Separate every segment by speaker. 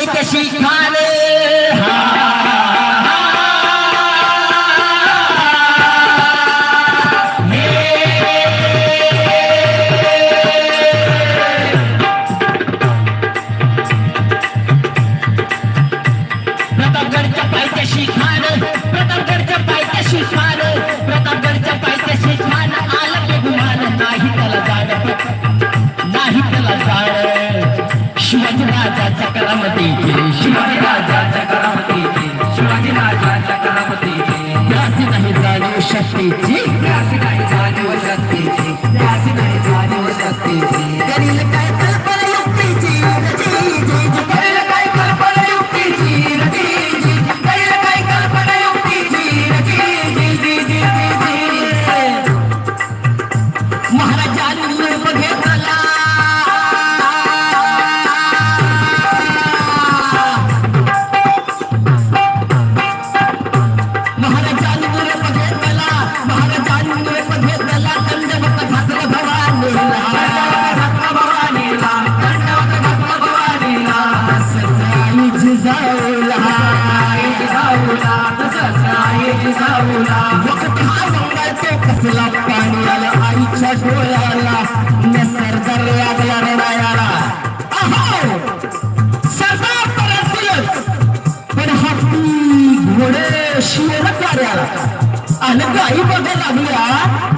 Speaker 1: তাইতে শিখালে शिवाजी
Speaker 2: राजाच्या कलापती शिवाजी राजाच्या कलापती
Speaker 1: जास्ती नाही झाली शक्तीची nữa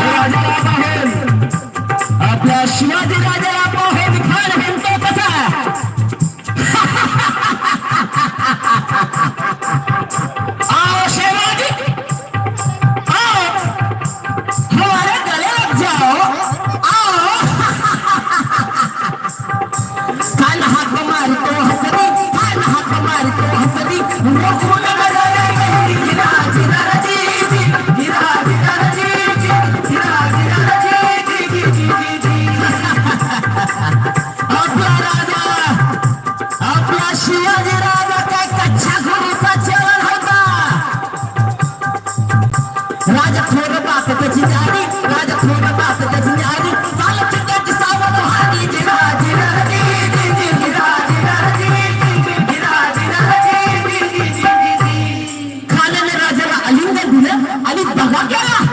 Speaker 1: Tawag ka!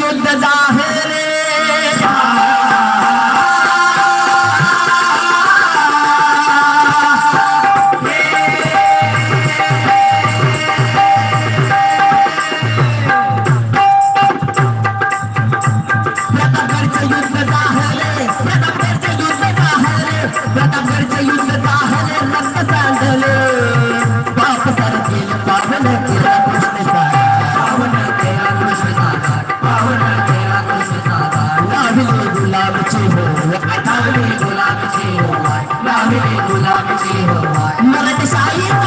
Speaker 1: युद्ध जाहिर Sabe?